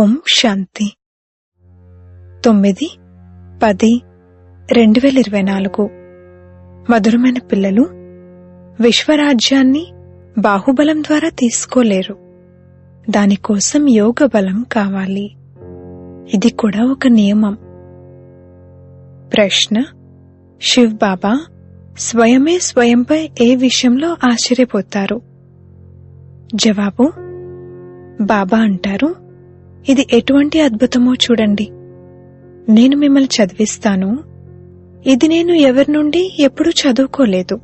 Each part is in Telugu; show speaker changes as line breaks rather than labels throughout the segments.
ఓం శాంతి. తొమ్మిది పది రెండు వేల ఇరవై నాలుగు. మధురమైన పిల్లలు విశ్వరాజ్యాన్ని బాహుబలం ద్వారా తీసుకోలేరు. దానికోసం యోగ బలం కావాలి. ఇది కూడా ఒక నియమం. ప్రశ్న శివ్ బాబా స్వయమే స్వయంపై ఏ విషయంలో ఆశ్చర్యపోతారు? జవాబు బాబా అంటారు ఇది ఎటువంటి అద్భుతమో చూడండి. నేను మిమ్మల్ని చదివిస్తాను. ఇది నేను ఎవరి నుండి ఎప్పుడూ చదువుకోలేదు.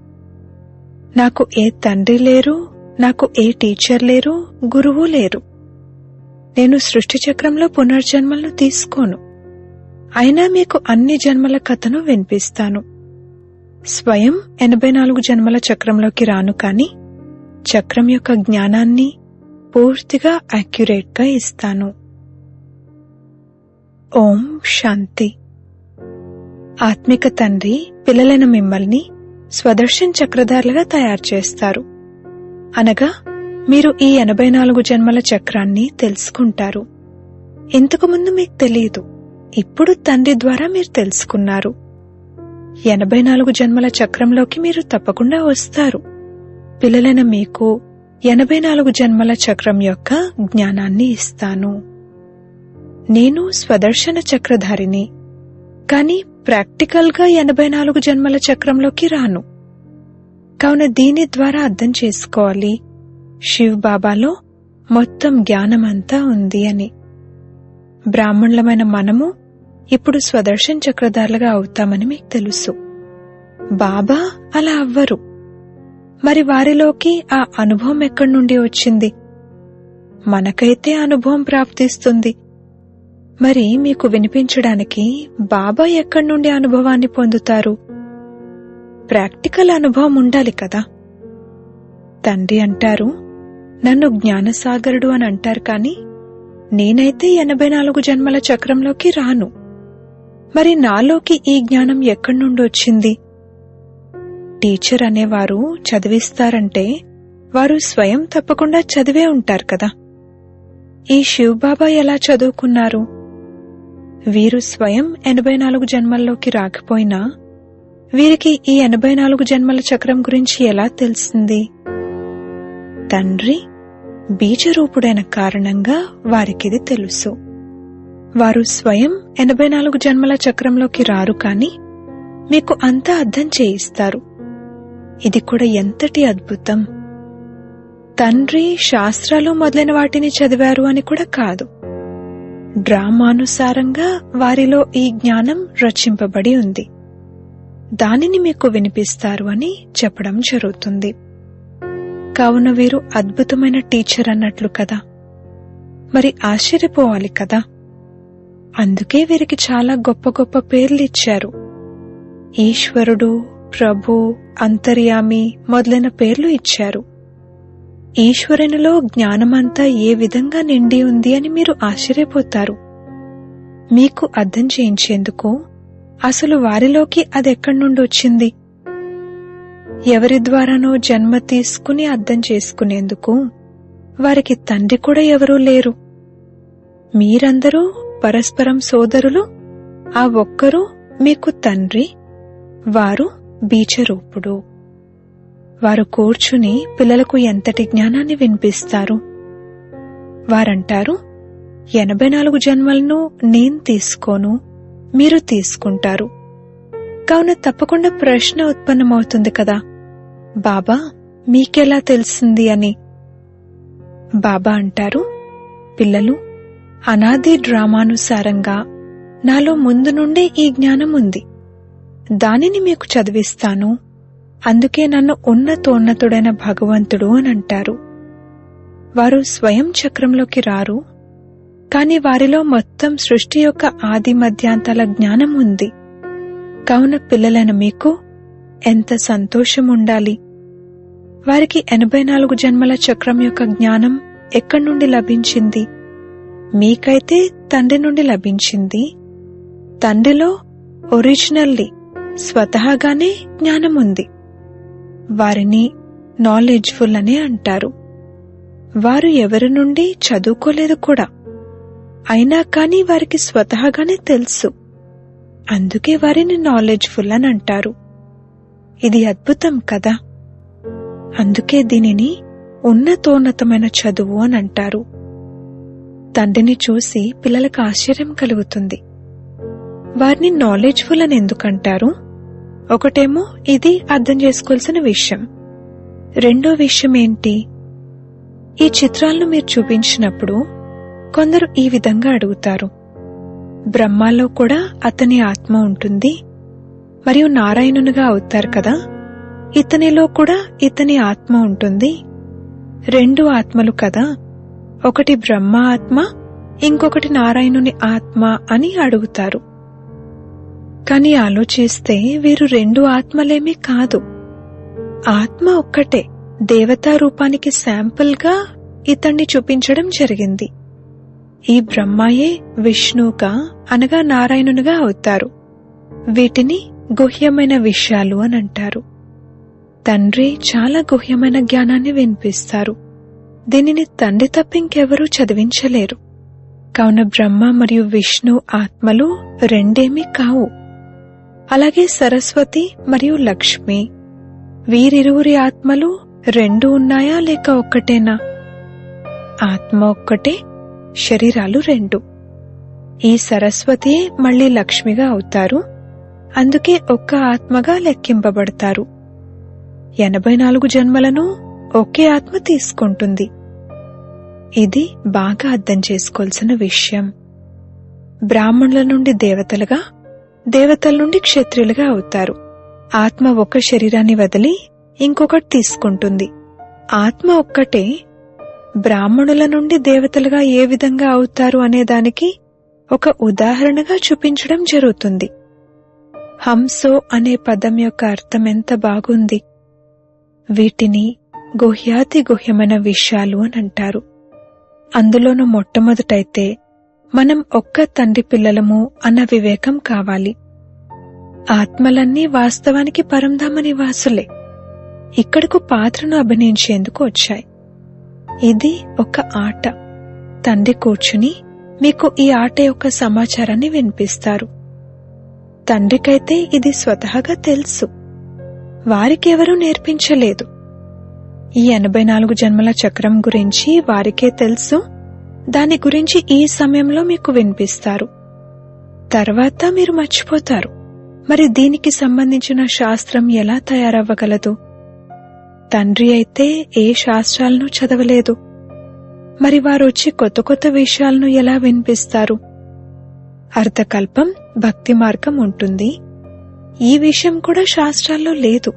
నాకు ఏ తండ్రి లేరు నాకు ఏ టీచర్ లేరు గురువు లేరు. నేను సృష్టి చక్రంలో పునర్జన్మలను తీసుకోను. అయినా మీకు అన్ని జన్మల కథను వినిపిస్తాను. స్వయం ఎనభై నాలుగు జన్మల చక్రంలోకి రాను కాని చక్రం యొక్క జ్ఞానాన్ని పూర్తిగా యాక్యురేట్గా ఇస్తాను. ఓం శాంతి. ఆత్మిక తండ్రి పిల్లలైన మిమ్మల్ని స్వదర్శన్ చక్రధారులుగా తయారు చేస్తారు. అనగా మీరు ఈ ఎనభై నాలుగు జన్మల చక్రాన్ని తెలుసుకుంటారు. ఇంతకుముందు మీకు తెలియదు ఇప్పుడు తండ్రి ద్వారా మీరు తెలుసుకున్నారు. ఎనభై నాలుగు జన్మల చక్రంలోకి మీరు తప్పకుండా వస్తారు. పిల్లలైన మీకు ఎనభై నాలుగు జన్మల చక్రం యొక్క జ్ఞానాన్ని ఇస్తాను. నేను స్వదర్శన చక్రధారిని. కాని ప్రాక్టికల్గా ఎనభై నాలుగు జన్మల చక్రంలోకి రాను. కావున దీని ద్వారా అర్థం చేసుకోవాలి. శివ్ బాబాలో మొత్తం జ్ఞానమంతా ఉంది అని. బ్రాహ్మణులమైన మనము ఇప్పుడు స్వదర్శన్ చక్రధారులుగా అవుతామని మీకు తెలుసు. బాబా అలా అవ్వరు. మరి వారిలోకి ఆ అనుభవం ఎక్కడి నుండి వచ్చింది? మనకైతే అనుభవం ప్రాప్తిస్తుంది. మరి మీకు వినిపించడానికి బాబా ఎక్కడి నుండి అనుభవాన్ని పొందుతారు? ప్రాక్టికల్ అనుభవం ఉండాలి కదా? తండ్రి అంటారు నన్ను జ్ఞానసాగరుడు అని అంటారు కాని నేనైతే ఎనభై నాలుగు జన్మల చక్రంలోకి రాను. మరి నాలోకి ఈ జ్ఞానం ఎక్కడి నుండి వచ్చింది? టీచర్ అనేవారు చదివిస్తారంటే వారు స్వయం తప్పకుండా చదివే ఉంటారు కదా? ఈ శివబాబా ఎలా చదువుకున్నారు? వీరు స్వయం ఎనభై నాలుగు జన్మల్లోకి రాకపోయినా వీరికి ఈ ఎనభై నాలుగు జన్మల చక్రం గురించి ఎలా తెలిసింది? తండ్రి బీజరూపుడైన కారణంగా వారికిది తెలుసు. వారు స్వయం ఎనభై నాలుగు జన్మల చక్రంలోకి రారు కాని మీకు అంతా అర్థం చేయిస్తారు. ఇది కూడా ఎంతటి అద్భుతం! తండ్రి శాస్త్రాలు మొదలైన వాటిని చదివారు అని కూడా కాదు. డ్రామానుసారంగా వారిలో ఈ జ్ఞానం రచింపబడి ఉంది. దానిని మీకు వినిపిస్తారు అని చెప్పడం జరుగుతుంది. కావున వీరు అద్భుతమైన టీచర్ అన్నట్లు కదా. మరి ఆశ్చర్యపోవాలి కదా. అందుకే వీరికి చాలా గొప్ప గొప్ప పేర్లు ఇచ్చారు. ఈశ్వరుడు ప్రభు అంతర్యామి మొదలైన పేర్లు ఇచ్చారు. ఈశ్వరునిలో జ్ఞానమంతా ఏ విధంగా నిండి ఉంది అని మీరు ఆశ్చర్యపోతారు. మీకు అర్థం చేయించేందుకు అసలు వారిలోకి అదెక్కడి నుండి వచ్చింది ఎవరి ద్వారానో జన్మ తీసుకుని అర్థం చేసుకునేందుకు వారికి తండ్రి కూడా ఎవరూ లేరు. మీరందరూ పరస్పరం సోదరులు ఆ ఒక్కరూ మీకు తండ్రి వారు బీచరూపుడు వారు కూర్చుని పిల్లలకు ఎంతటి జ్ఞానాన్ని వినిపిస్తారు? వారంటారు ఎనభై నాలుగు జన్మలను నేను తీసుకోను మీరు తీసుకుంటారు. కావున తప్పకుండా ప్రశ్న ఉత్పన్నమవుతుంది కదా. బాబా మీకెలా తెలిసింది అని? బాబా అంటారు పిల్లలు అనాది డ్రామానుసారంగా నాలో ముందు నుండే ఈ జ్ఞానం ఉంది దానిని మీకు చదివిస్తాను. అందుకే నన్ను ఉన్నతోన్నతుడైన భగవంతుడు అని అంటారు. వారు స్వయం చక్రంలోకి రారు. కాని వారిలో మొత్తం సృష్టి యొక్క ఆది మధ్యాంతాల జ్ఞానం ఉంది. కావున పిల్లలైన మీకు ఎంత సంతోషం ఉండాలి. వారికి ఎనభై నాలుగు జన్మల చక్రం యొక్క జ్ఞానం ఎక్కడి నుండి లభించింది? మీకైతే తండ్రి నుండి లభించింది. తండ్రిలో ఒరిజినల్లీ స్వతహాగానే జ్ఞానం ఉంది వారిని నాలెడ్జ్ఫుల్ అని అంటారు. వారు ఎవరి నుండి చదువుకోలేదు కూడా. అయినా కానీ వారికి స్వతహాగానే తెలుసు. అందుకే వారిని నాలెడ్జ్ఫుల్ అని అంటారు. ఇది అద్భుతం కదా. అందుకే దీనిని ఉన్నతోన్నతమైన చదువు అని అంటారు. తండ్రిని చూసి పిల్లలకు ఆశ్చర్యం కలుగుతుంది. వారిని నాలెడ్జ్ఫుల్ అని ఎందుకంటారు? ఒకటేమో ఇది అర్థం చేసుకోవాల్సిన విషయం. రెండో విషయం ఏంటి? ఈ చిత్రాలను మీరు చూపించినప్పుడు కొందరు ఈ విధంగా అడుగుతారు. బ్రహ్మాలో కూడా అతని ఆత్మ ఉంటుంది. మరియు నారాయణునిగా అవుతారు కదా? ఇతనిలో కూడా ఇతని ఆత్మ ఉంటుంది. రెండు ఆత్మలు కదా? ఒకటి బ్రహ్మ ఆత్మ ఇంకొకటి నారాయణుని ఆత్మ అని అడుగుతారు. కాని ఆలోచిస్తే వీరు రెండు ఆత్మలేమీ కాదు. ఆత్మ ఒక్కటే దేవతా రూపానికి శాంపుల్గా ఇతన్ని చూపించడం జరిగింది. ఈ బ్రహ్మాయే విష్ణువుగా అనగా నారాయణునిగా అవుతారు. వీటిని గుహ్యమైన విషయాలు అని అంటారు. తండ్రి చాలా గుహ్యమైన జ్ఞానాన్ని వినిపిస్తారు. దీనిని తండ్రి తప్ప ఇంకెవరూ చదివించలేరు. కావున బ్రహ్మ మరియు విష్ణు ఆత్మలు రెండేమీ కావు. అలాగే సరస్వతి మరియు లక్ష్మి. వీరిరువురి ఆత్మలు రెండు ఉన్నాయా లేక ఒక్కటేనా? ఆత్మ ఒక్కటే శరీరాలు రెండు. ఈ సరస్వతియే మళ్ళీ లక్ష్మిగా అవుతారు. అందుకే ఒక్క ఆత్మగా లెక్కింపబడతారు. ఎనభై నాలుగు జన్మలను ఒకే ఆత్మ తీసుకుంటుంది. ఇది బాగా అర్థం చేసుకోవాల్సిన విషయం. బ్రాహ్మణుల నుండి దేవతలుగా దేవతల నుండి క్షత్రియులుగా అవుతారు. ఆత్మ ఒక శరీరాన్ని వదిలి ఇంకొకటి తీసుకుంటుంది. ఆత్మ ఒక్కటే బ్రాహ్మణుల నుండి దేవతలుగా ఏ విధంగా అవుతారు అనేదానికి ఒక ఉదాహరణగా చూపించడం జరుగుతుంది. హంసో అనే పదం యొక్క అర్థం ఎంత బాగుంది? వీటిని గుహ్యాతి గుహ్యమైన విషయాలు అని అంటారు. అందులోనూ మొట్టమొదటైతే మనం ఒక్క తండ్రి పిల్లలము అన్న వివేకం కావాలి. ఆత్మలన్నీ వాస్తవానికి పరంధామ నివాసులే. ఇక్కడకు పాత్రను అభినయించేందుకు వచ్చాయి. ఇది ఒక ఆట. తండ్రి కూర్చుని మీకు ఈ ఆట యొక్క సమాచారాన్ని వినిపిస్తారు. తండ్రికైతే ఇది స్వతహాగా తెలుసు. వారికెవరూ నేర్పించలేదు. ఈ ఎనభై నాలుగు జన్మల చక్రం గురించి వారికే తెలుసు. దాని గురించి ఈ సమయంలో మీకు వినిపిస్తారు. తర్వాత మీరు మర్చిపోతారు. మరి దీనికి సంబంధించిన శాస్త్రం ఎలా తయారవ్వగలదు? తండ్రి అయితే ఏ శాస్త్రాలను చదవలేదు. మరి వారు వచ్చి కొత్త కొత్త విషయాలను ఎలా వినిపిస్తారు? అర్థకల్పం భక్తి మార్గం ఉంటుంది. ఈ విషయం కూడా శాస్త్రాల్లో లేదు.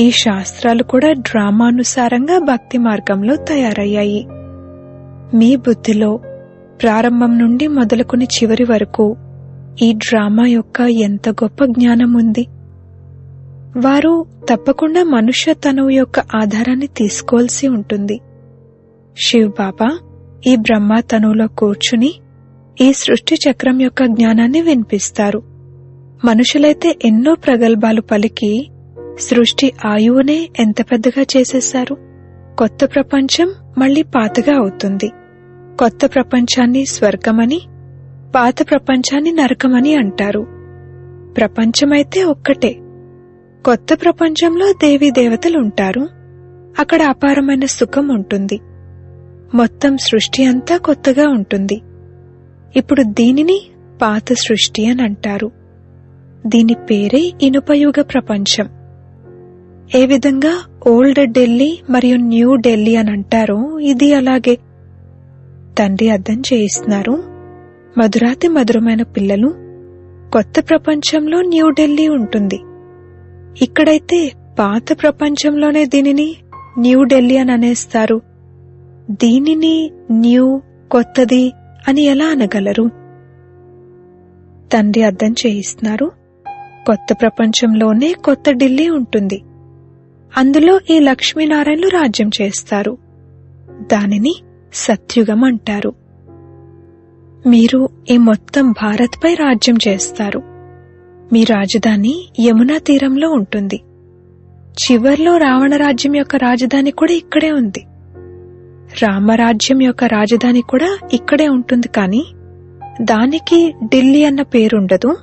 ఈ శాస్త్రాలు కూడా డ్రామానుసారంగా భక్తి మార్గంలో తయారయ్యాయి. మీ బుద్ధిలో ప్రారంభం నుండి మొదలుకుని చివరి వరకు ఈ డ్రామా యొక్క ఎంత గొప్ప జ్ఞానం ఉంది వారు తప్పకుండా మనుష్య తనువు యొక్క ఆధారాన్ని తీసుకోవాల్సి ఉంటుంది. శివ్ బాబా ఈ బ్రహ్మ తనువులో కూర్చుని ఈ సృష్టి చక్రం యొక్క జ్ఞానాన్ని వినిపిస్తారు. మనుషులైతే ఎన్నో ప్రగల్భాలు పలికి సృష్టి ఆయువునే ఎంత పెద్దగా చేసేశారు? కొత్త ప్రపంచం మళ్ళీ పాతగా అవుతుంది. కొత్త ప్రపంచాన్ని స్వర్గమని పాత ప్రపంచాన్ని నరకమని అంటారు. ప్రపంచమైతే ఒక్కటే. కొత్త ప్రపంచంలో దేవీ దేవతలు ఉంటారు అక్కడ అపారమైన సుఖం ఉంటుంది. మొత్తం సృష్టి అంతా కొత్తగా ఉంటుంది. ఇప్పుడు దీనిని పాత సృష్టి అని అంటారు. దీని పేరే ఇనుపయుగ ప్రపంచం. ఏ విధంగా ఓల్డ్ ఢిల్లీ మరియు న్యూ ఢిల్లీ అని అంటారో ఇది అలాగే. తండ్రి అర్థం చేయిస్తున్నారు. మధురాతి మధురమైన పిల్లలు కొత్త ప్రపంచంలో న్యూఢిల్లీ ఉంటుంది. ఇక్కడైతే పాత ప్రపంచంలోనే దీనిని న్యూఢిల్లీ అని అనేస్తారు. దీనిని న్యూ కొత్తది అని ఎలా అనగలరు? తండ్రి అర్థం చేయిస్తున్నారు. కొత్త ప్రపంచంలోనే కొత్త ఢిల్లీ ఉంటుంది. అందులో ఈ లక్ష్మీనారాయణలు రాజ్యం చేస్తారు. దానిని సత్యుగం అంటారు మీరు ఈ మొత్తం భారత్పై రాజ్యం చేస్తారు. మీ రాజధాని యమునా తీరంలో ఉంటుంది. చివర్లో రావణ రాజ్యం యొక్క రాజధాని కూడా ఇక్కడే ఉంది. రామరాజ్యం యొక్క రాజధాని కూడా ఇక్కడే ఉంటుంది కానీ దానికి ఢిల్లీ అన్న పేరుండదు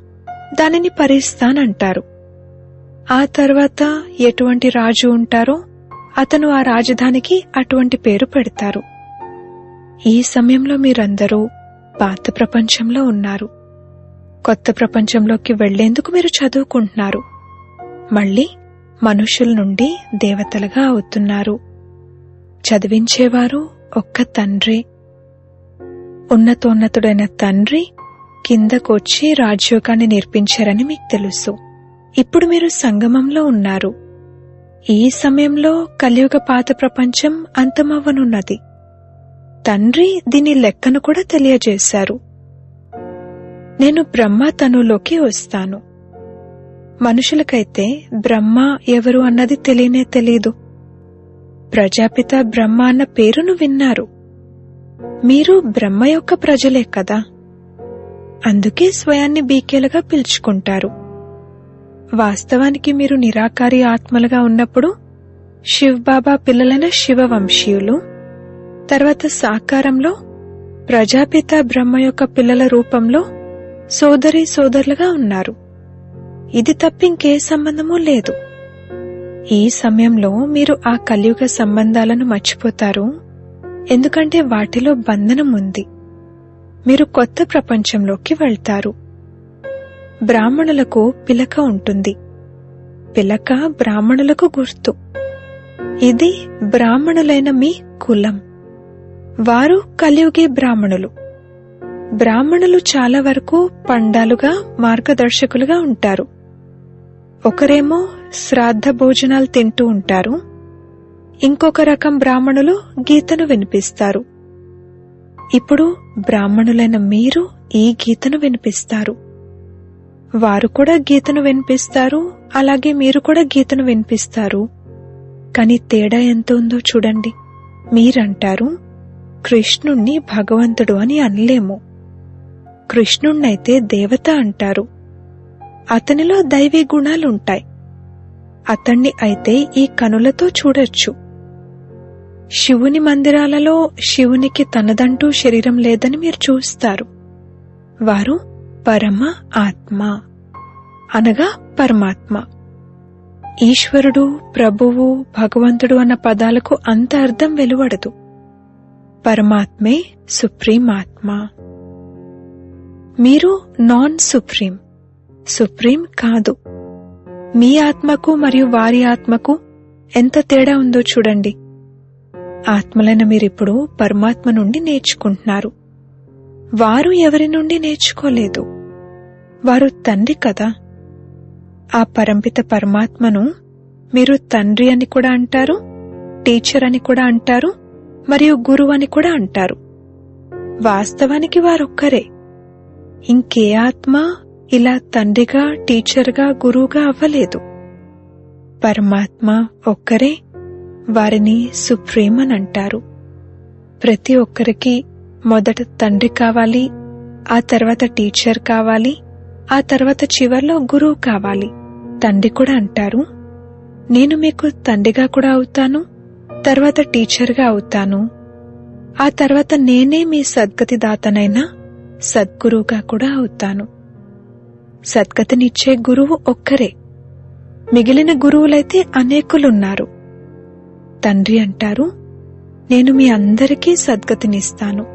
దానిని పరిస్థాన్ అంటారు. ఆ తర్వాత ఎటువంటి రాజు ఉంటారో అతను ఆ రాజధానికి అటువంటి పేరు పెడతారు. ఈ సమయంలో మీరందరూ పాత ప్రపంచంలో ఉన్నారు. కొత్త ప్రపంచంలోకి వెళ్ళేందుకు మీరు చదువుకుంటున్నారు. మళ్ళీ మనుషుల నుండి దేవతలుగా అవుతున్నారు. చదివించేవారు ఒక్క తండ్రి. ఉన్నతోన్నతుడైన తండ్రి కిందకొచ్చి రాజ్యోగాన్ని నేర్పించారని మీకు తెలుసు. ఇప్పుడు మీరు సంగమంలో ఉన్నారు. ఈ సమయంలో కలియుగ పాత ప్రపంచం అంతమవ్వనున్నది. తండ్రి దీని లెక్కను కూడా తెలియజేశారు. నేను బ్రహ్మ తనులోకి వస్తాను. మనుషులకైతే బ్రహ్మ ఎవరు అన్నది తెలియనే తెలీదు. ప్రజాపిత బ్రహ్మ అన్న పేరును విన్నారు. మీరు బ్రహ్మ యొక్క ప్రజలే కదా. అందుకే స్వయాన్ని బీకేలుగా పిలుచుకుంటారు. వాస్తవానికి మీరు నిరాకారి ఆత్మలుగా ఉన్నప్పుడు శివ్బాబా పిల్లలైన శివవంశీయులు తర్వాత సాకారంలో ప్రజాపిత బ్రహ్మ యొక్క పిల్లల రూపంలో సోదరి సోదరులుగా ఉన్నారు. ఇది తప్పింకే సంబంధమూ లేదు. ఈ సమయంలో మీరు ఆ కలియుగ సంబంధాలను మర్చిపోతారు. ఎందుకంటే వాటిలో బంధనం ఉంది. మీరు కొత్త ప్రపంచంలోకి వెళ్తారు. బ్రాహ్మణులకు పిలక ఉంటుంది. పిలక బ్రాహ్మణులకు గుర్తు. ఇది బ్రాహ్మణులైన మీ కులం. వారు కలియుగే బ్రాహ్మణులు. బ్రాహ్మణులు చాలా వరకు పండాలుగా మార్గదర్శకులుగా ఉంటారు. ఒకరేమో శ్రాద్ధ భోజనాలు తింటూ ఉంటారు. ఇంకొక రకం బ్రాహ్మణులు గీతను వినిపిస్తారు. ఇప్పుడు బ్రాహ్మణులైన మీరు ఈ గీతను వినిపిస్తారు. వారు కూడా గీతను వినిపిస్తారు అలాగే మీరు కూడా గీతను వినిపిస్తారు. కాని తేడా ఎంత ఉందో చూడండి. మీరంటారు కృష్ణుణ్ణి భగవంతుడు అని అనలేము. కృష్ణుణ్ణైతే దేవత అంటారు. అతనిలో దైవీ గుణాలుంటాయి. అతణ్ణి అయితే ఈ కనులతో చూడొచ్చు. శివుని మందిరాలలో శివునికి తనదంటూ శరీరం లేదని మీరు చూస్తారు. వారు పరమ ఆత్మ అనగా పరమాత్మ. ఈశ్వరుడు ప్రభువు భగవంతుడు అన్న పదాలకు అంత అర్థం వెలువడదు. పరమాత్మే సుప్రీం ఆత్మ మీరు నాన్ సుప్రీం. సుప్రీం కాదు. మీ ఆత్మకు మరియు వారి ఆత్మకు ఎంత తేడా ఉందో చూడండి. ఆత్మలైన మీరిప్పుడు పరమాత్మ నుండి నేర్చుకుంటున్నారు. వారు ఎవరి నుండి నేర్చుకోలేదు. వారు తండ్రి కదా. ఆ పరంపిత పరమాత్మను మీరు తండ్రి అని కూడా అంటారు టీచర్ అని కూడా అంటారు మరియు గురువు అని కూడా అంటారు. వాస్తవానికి వారొక్కరే. ఇంకే ఆత్మ ఇలా తండ్రిగా టీచర్గా గురువుగా అవ్వలేదు. పరమాత్మ ఒక్కరే వారిని సుప్రీం అని అంటారు ప్రతి ఒక్కరికి మొదట తండ్రి కావాలి ఆ తర్వాత టీచర్ కావాలి ఆ తర్వాత చివర్లో గురువు కావాలి. తండ్రి కూడా అంటారు నేను మీకు తండ్రిగా కూడా అవుతాను తర్వాత టీచర్గా అవుతాను. ఆ తర్వాత నేనే మీ సద్గతి దాతనైనా సద్గురువుగా కూడా అవుతాను. సద్గతినిచ్చే గురువు ఒక్కరే. మిగిలిన గురువులైతే అనేకులున్నారు. తండ్రి అంటారు నేను మీ అందరికీ సద్గతినిస్తాను.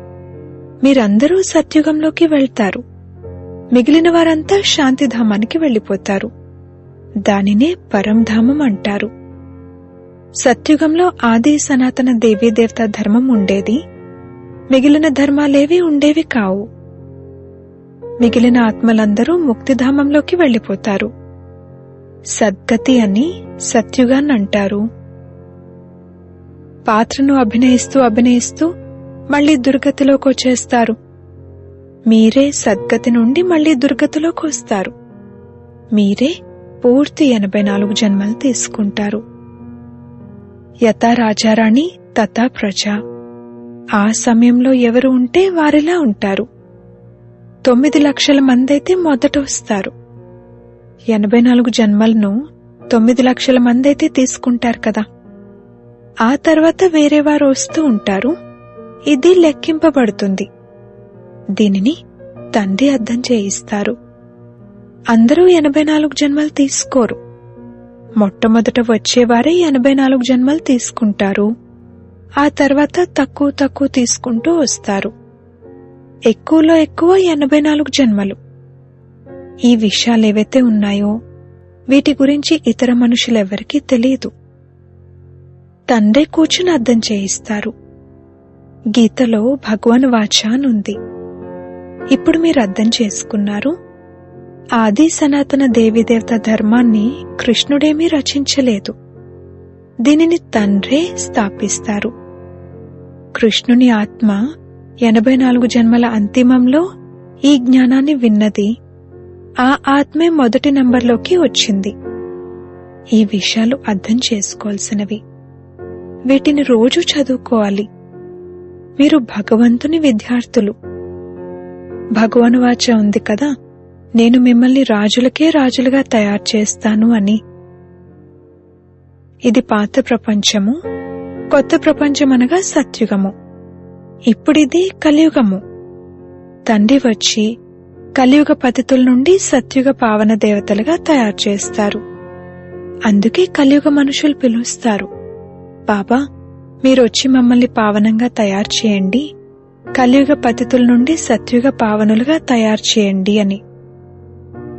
మీరందరూ సత్యుగంలోకి వెళ్తారు. మిగిలిన వారంతా శాంతిధామానికి వెళ్ళిపోతారు. దానినే పరంధామం అంటారు. సత్యుగంలో ఆది సనాతన దేవీదేవత ధర్మం ఉండేది. మిగిలిన ధర్మాలేవి ఉండేవి కావు. మిగిలిన ఆత్మలందరూ ముక్తిధామంలోకి వెళ్ళిపోతారు. సద్గతి అని సత్యుగాన్నంటారు పాత్రను అభినయిస్తూ అభినయిస్తూ మళ్ళీ దుర్గతిలోకి వచ్చేస్తారు. మీరే సద్గతి నుండి మళ్ళీ దుర్గతిలోకి వస్తారు. మీరే పూర్తి ఎనభై నాలుగు జన్మలు తీసుకుంటారు. యథా రాజారాణి తథా ప్రజ ఆ సమయంలో ఎవరు ఉంటే వారిలా ఉంటారు. తొమ్మిది లక్షల మంది అయితే మొదట వస్తారు. ఎనభై నాలుగు జన్మలను తొమ్మిది లక్షల మంది అయితే తీసుకుంటారు కదా. ఆ తర్వాత వేరే వారు వస్తూ ఉంటారు. ఇది లెక్కింపబడుతుంది. దీనిని తండ్రి అర్థం చేయిస్తారు. అందరూ ఎనభై నాలుగు జన్మలు తీసుకోరు. మొట్టమొదట వచ్చేవారే ఎనభై నాలుగు జన్మలు తీసుకుంటారు. ఆ తర్వాత తక్కువ తక్కువ తీసుకుంటూ వస్తారు. ఎక్కువలో ఎక్కువ ఎనభై నాలుగు జన్మలు. ఈ విషయాలు ఏవైతే ఉన్నాయో వీటి గురించి ఇతర మనుషులెవరికీ తెలియదు. తండ్రే కూర్చుని అర్థం చేయిస్తారు. గీతలో భగవాన్ వాచ అనుంది ఇప్పుడు మీరు అర్థం చేసుకున్నారు ఆది సనాతన దేవీదేవత ధర్మాన్ని కృష్ణుడేమీ రచించలేదు. దీనిని తండ్రే స్థాపిస్తారు. కృష్ణుని ఆత్మ ఎనభై నాలుగు జన్మల అంతిమంలో ఈ జ్ఞానాన్ని విన్నది ఆ ఆత్మే మొదటి నంబర్లోకి వచ్చింది. ఈ విషయాలు అర్థం చేసుకోవాల్సినవి. వీటిని రోజు చదువుకోవాలి. మీరు భగవంతుని విద్యార్థులు. భగవాను వాచ ఉంది కదా? నేను మిమ్మల్ని రాజులకే రాజులుగా తయారు చేస్తాను అని. ఇది పాత ప్రపంచము కొత్త ప్రపంచం అనగా సత్యుగము. ఇప్పుడిది కలియుగము. తండ్రి వచ్చి కలియుగ పతితుల నుండి సత్యుగ పావన దేవతలుగా తయారు చేస్తారు. అందుకే కలియుగ మనుషులు పిలుస్తారు. బాబా మీరొచ్చి మమ్మల్ని పావనంగా తయారు చేయండి. కలియుగ పతితుల నుండి సత్యుగ పావనులుగా తయారు చేయండి అని.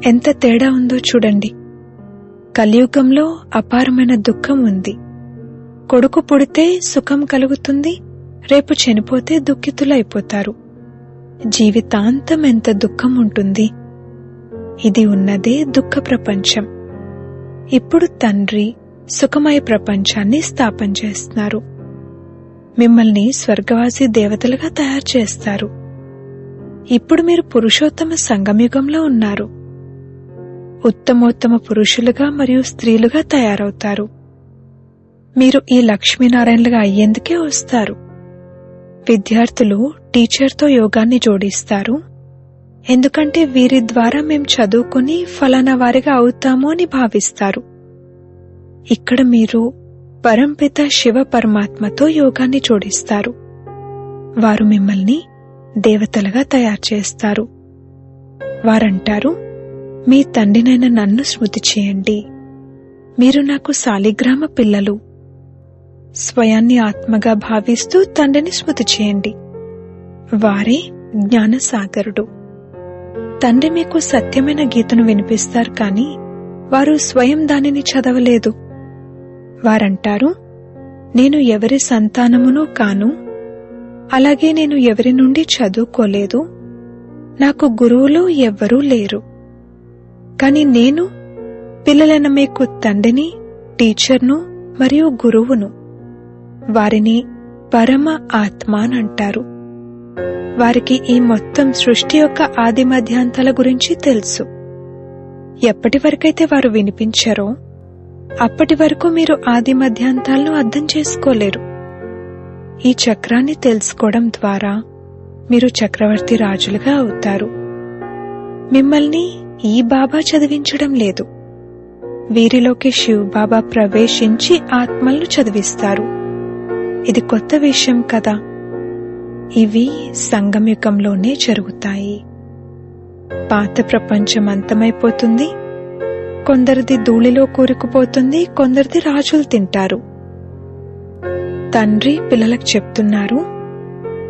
ఎంత తేడా ఉందో చూడండి. కలియుగంలో అపారమైన దుఃఖం ఉంది. కొడుకు పుడితే సుఖం కలుగుతుంది రేపు చనిపోతే దుఃఖితులైపోతారు. జీవితాంతం ఎంత దుఃఖం ఉంటుంది. ఇది ఉన్నదే దుఃఖ ప్రపంచం. ఇప్పుడు తండ్రి సుఖమయ ప్రపంచాన్ని స్థాపన చేస్తున్నారు. మిమ్మల్ని స్వర్గవాసి దేవతలుగా తయారు చేస్తారు. ఇప్పుడు మీరు పురుషోత్తమ సంగమయుగంలో ఉన్నారు. ఉత్తమోత్తమ పురుషులుగా మరియు స్త్రీలుగా తయారవుతారు. మీరు ఈ లక్ష్మీనారాయణలుగా అయ్యేందుకే వస్తారు. విద్యార్థులు టీచర్తో యోగాన్ని జోడిస్తారు. ఎందుకంటే వీరి ద్వారా మేం చదువుకుని ఫలానా వారిగా అవుతాము అని భావిస్తారు. ఇక్కడ మీరు పరంపిత శివ పరమాత్మతో యోగాన్ని జోడిస్తారు. వారు మిమ్మల్ని దేవతలుగా తయారు చేస్తారు. వారంటారు మీ తండ్రినైన నన్ను స్మృతి చేయండి. మీరు నాకు సాలిగ్రామ పిల్లలు. స్వయాన్ని ఆత్మగా భావిస్తూ తండ్రిని స్మృతి చేయండి. వారే జ్ఞానసాగరుడు. తండ్రి మీకు సత్యమైన గీతను వినిపిస్తారు కాని వారు స్వయం దానిని చదవలేదు. వారంటారు నేను ఎవరి సంతానమునో కాను అలాగే నేను ఎవరి నుండి చదువుకోలేదు నాకు గురువులు ఎవ్వరూ లేరు. కానీ నేను పిల్లలైన మీకు తండ్రిని టీచర్ను మరియు గురువును వారిని పరమ ఆత్మ అని అంటారు. వారికి ఈ మొత్తం సృష్టి యొక్క ఆది మధ్యాంతాల గురించి తెలుసు. ఎప్పటి వరకైతే వారు వినిపించారో అప్పటి వరకు మీరు ఆది మధ్యాంతాలను అర్థం చేసుకోలేరు. ఈ చక్రాన్ని తెలుసుకోవడం ద్వారా మీరు చక్రవర్తి రాజులుగా అవుతారు. మిమ్మల్ని ఈ బాబా చదివించడం లేదు. వీరిలోకి శివ్ బాబా ప్రవేశించి ఆత్మలను చదివిస్తారు. ఇది కొత్త విషయం కదా. ఇవి సంగమయుగంలోనే జరుగుతాయి. పాత ప్రపంచం అంతమైపోతుంది. కొందరిది ధూళిలో కూరుకుపోతుంది కొందరిది రాజులు తింటారు. తండ్రి పిల్లలకు చెప్తున్నారు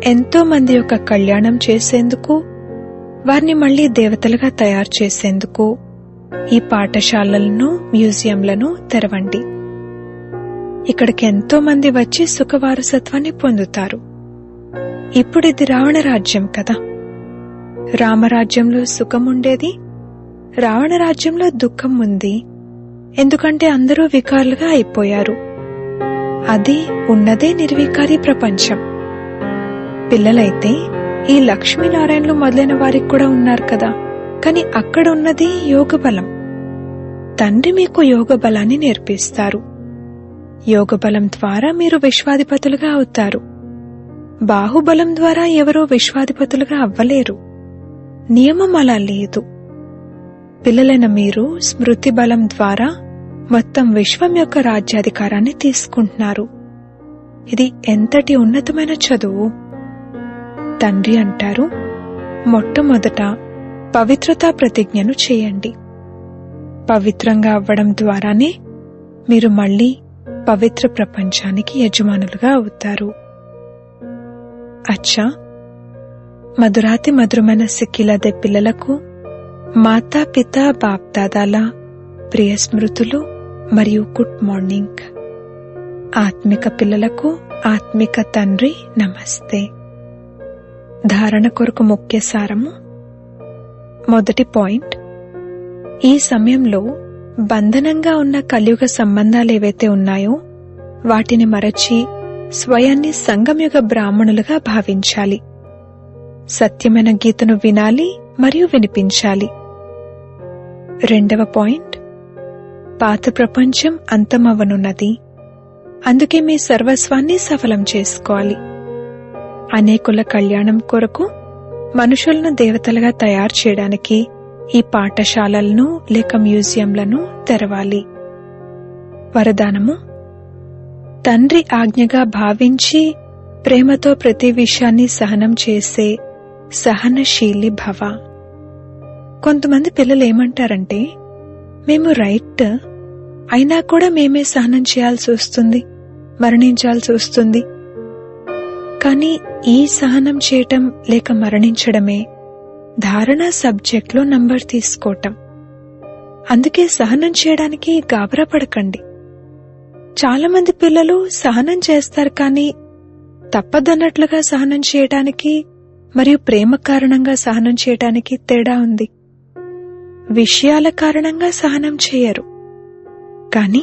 ఎంతో మంది యొక్క కళ్యాణం చేసేందుకు వారిని మళ్ళీ దేవతలుగా తయారు చేసేందుకు ఈ పాఠశాలలను మ్యూజియంలను తెరవండి. ఇక్కడికి ఎంతో మంది వచ్చి సుఖవారసత్వాన్ని పొందుతారు. ఇప్పుడు ఇది రావణ రాజ్యం కదా. రామరాజ్యంలో సుఖం ఉండేది రావణ రాజ్యంలో దుఃఖం ఉంది. ఎందుకంటే అందరూ వికారులుగా అయిపోయారు. అది ఉన్నదే నిర్వికారి ప్రపంచం. పిల్లలైతే ఈ లక్ష్మీనారాయణలు మొదలైన వారికి కూడా ఉన్నారు కదా. కాని అక్కడ ఉన్నది యోగ బలం తండ్రి మీకు యోగ బలాన్ని నేర్పిస్తారు. యోగ బలం ద్వారా మీరు విశ్వాధిపతులుగా అవుతారు. బాహుబలం ద్వారా ఎవరో విశ్వాధిపతులుగా అవ్వలేరు. నియమం అలా లేదు. పిల్లలైన మీరు స్మృతి బలం ద్వారా మొత్తం విశ్వం యొక్క రాజ్యాధికారాన్ని తీసుకుంటున్నారు. ఇది ఎంతటి ఉన్నతమైన చదువు? తండ్రి అంటారు మొట్టమొదట పవిత్రతా ప్రతిజ్ఞను చేయండి. పవిత్రంగా అవ్వడం ద్వారానే మీరు మళ్ళీ పవిత్ర ప్రపంచానికి యజమానులుగా అవుతారు. అచ్చా! మధురాతి మధురమైన సిక్కిలదే పిల్లలకు మాతాపిత బాప్దాదాల ప్రియ స్మృతులు మరియు గుడ్ మార్నింగ్. ఆత్మిక పిల్లలకు ఆత్మిక తండ్రి నమస్తే. ధారణ కొరకు ముఖ్య సారము. మొదటి పాయింట్. ఈ సమయంలో బంధనంగా ఉన్న కలియుగ సంబంధాలు ఏవైతే ఉన్నాయో వాటిని మరచి స్వయాన్ని సంగమయుగ బ్రాహ్మణులుగా భావించాలి. సత్యమైన గీతను వినాలి మరియు వినిపించాలి. రెండవ పాయింట్. పాత ప్రపంచం అంతమవనున్నది అందుకే మీ సర్వస్వాన్ని సఫలం చేసుకోవాలి. అనేకుల కళ్యాణం కొరకు మనుషులను దేవతలుగా తయారు చేయడానికి ఈ పాఠశాలలను లేక మ్యూజియంలను తెరవాలి. వరదానము తండ్రి ఆజ్ఞగా భావించి ప్రేమతో ప్రతి విషయాన్ని సహనం చేసే సహనశీలి భవ. కొంతమంది పిల్లలు ఏమంటారంటే మేము రైట్ అయినా కూడా మేమే సహనం చేయాల్సి వస్తుంది మరణించాల్సి వస్తుంది. కానీ ఈ సహనం చేయటం లేక మరణించడమే ధారణ సబ్జెక్ట్లో నంబర్ తీసుకోవటం. అందుకే సహనం చేయడానికి గాబరా పడకండి. చాలామంది పిల్లలు సహనం చేస్తారు కానీ తప్పదన్నట్లుగా సహనం చేయటానికి మరియు ప్రేమ కారణంగా సహనం చేయటానికి తేడా ఉంది. విషయాల కారణంగా సహనం చేయరు. కానీ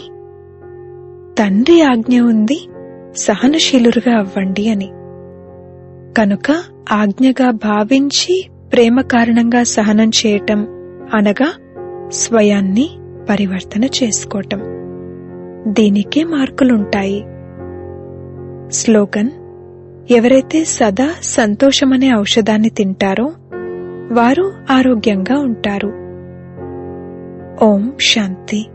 తండ్రి ఆజ్ఞ ఉంది సహనశీలురుగా అవ్వండి అని. కనుక ఆజ్ఞగా భావించి ప్రేమ కారణంగా సహనం చేయటం అనగా స్వయాన్ని పరివర్తన చేసుకోవటం. దీనికే మార్కులుంటాయి. స్లోగన్ ఎవరైతే సదా సంతోషమనే ఔషధాన్ని తింటారో వారు ఆరోగ్యంగా ఉంటారు. ఓం శాంతి.